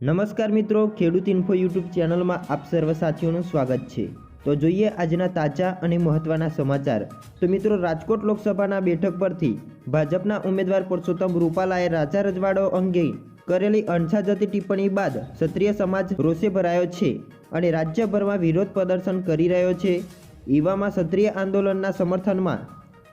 નમસ્કાર મિત્રો, ખેડૂત ઇન્ફો યુટ્યુબ ચેનલમાં આપ સર્વ સાથીઓનું સ્વાગત છે. તો જોઈએ આજના તાજા અને મહત્વના સમાચાર. તો મિત્રો, રાજકોટ લોકસભાના બેઠક પરથી ભાજપના ઉમેદવાર પુરુષોત્તમ રૂપાલાએ રાજા રજવાડો અંગે કરેલી અણછાજતી ટિપ્પણી બાદ ક્ષત્રિય સમાજ રોષે ભરાયો છે અને રાજ્યભરમાં વિરોધ પ્રદર્શન કરી રહ્યો છે. એવામાં ક્ષત્રિય આંદોલનના સમર્થનમાં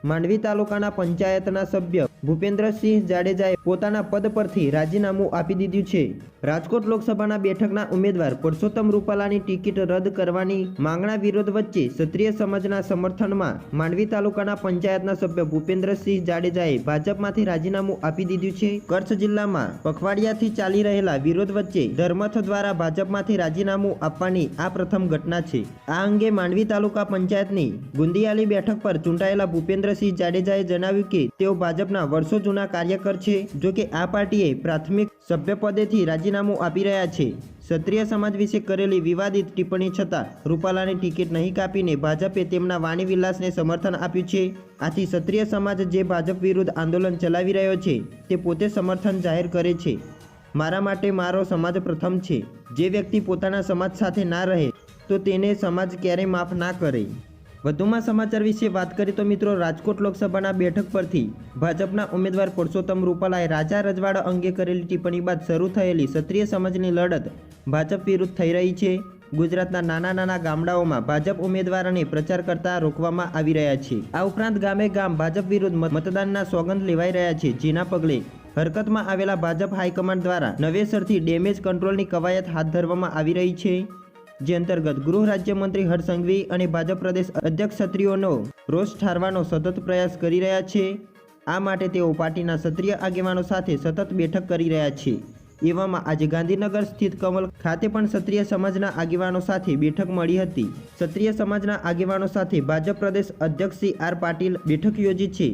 માંડવી તાલુકાના પંચાયતના સભ્ય ભૂપેન્દ્રસિંહ જાડેજાએ પોતાના પદ પરથી રાજીનામું આપી દીધું છે. રાજકોટ લોકસભાના બેઠકના ઉમેદવાર પુરુષોત્તમ રૂપાલાની ટિકિટ રદ કરવાની માંગણા વિરોધ વચ્ચે ક્ષત્રિય સમાજના સમર્થનમાં માંડવી તાલુકાના પંચાયતના સભ્ય ભૂપેન્દ્રસિંહ જાડેજાએ ભાજપમાંથી રાજીનામું આપી દીધું છે. કચ્છ જિલ્લામાં પખવાડિયાથી ચાલી રહેલા વિરોધ વચ્ચે ધર્મથ દ્વારા ભાજપમાંથી રાજીનામું આપવાની આ પ્રથમ ઘટના છે. આ અંગે માંડવી તાલુકા પંચાયતની ગુંદિયાલી બેઠક પર ચૂંટાયેલા ભૂપેન્દ્રસિંહ જાડેજાએ જણાવ્યું કે તેઓ ભાજપના વર્ષો જૂના કાર્યકર છે, જો કે આ પાર્ટીએ પ્રાથમિક સભ્યપદેથી રાજીનામું આપી રહ્યા છે. ક્ષત્રિય સમાજ વિશે કરેલી વિવાદિત ટિપ્પણી છતાં રૂપાલાની ટિકિટ નહીં કાપીને ભાજપે તેમના વાણી વિલાસને સમર્થન આપ્યું છે. આથી ક્ષત્રિય સમાજ જે ભાજપ વિરુદ્ધ આંદોલન ચલાવી રહ્યો છે, તે પોતે સમર્થન જાહેર કરે છે. મારા માટે મારો સમાજ પ્રથમ છે. જે વ્યક્તિ પોતાના સમાજ સાથે ના રહે, તો તેને સમાજ ક્યારેય માફ ના કરે. વધુમાં સમાચાર વિશે વાત કરીએ તો મિત્રો રાજકોટ લોકસભાના બેઠક પરથી ભાજપના ઉમેદવાર પુરુષોત્તમ રૂપાલાએ રાજા રજવાડા અંગે કરેલી ટિપ્પણી બાદ શરૂ થયેલી ક્ષત્રિય સમાજની લડત ભાજપ વિરુદ્ધ થઈ રહી છે. ગુજરાતના નાના નાના ગામડાઓમાં ભાજપ ઉમેદવારોને પ્રચાર કરતા રોકવામાં આવી રહ્યા છે. આ ઉપરાંત ગામે ગામ ભાજપ વિરુદ્ધ મતદાનના સોગંદ લેવાઈ રહ્યા છે, જેના પગલે હરકતમાં આવેલા ભાજપ હાઈકમાન્ડ દ્વારા નવેસરથી ડેમેજ કંટ્રોલની કવાયત હાથ ધરવામાં આવી રહી છે. જે અંતર્ગત ગૃહ રાજ્યમંત્રી હર્ષ સંઘવી અને ભાજપ પ્રદેશ અધ્યક્ષ રોષ ઠારવાનો સતત પ્રયાસ કરી રહ્યા છે. આ માટે તેઓ પાર્ટીના ક્ષત્રિય આગેવાનો સાથે સતત બેઠક કરી રહ્યા છે. એવામાં આજે ગાંધીનગર સ્થિત કમલ ખાતે પણ ક્ષત્રિય સમાજના આગેવાનો સાથે બેઠક મળી હતી. ક્ષત્રિય સમાજના આગેવાનો સાથે ભાજપ પ્રદેશ અધ્યક્ષ સી આર પાટીલ બેઠક યોજી છે.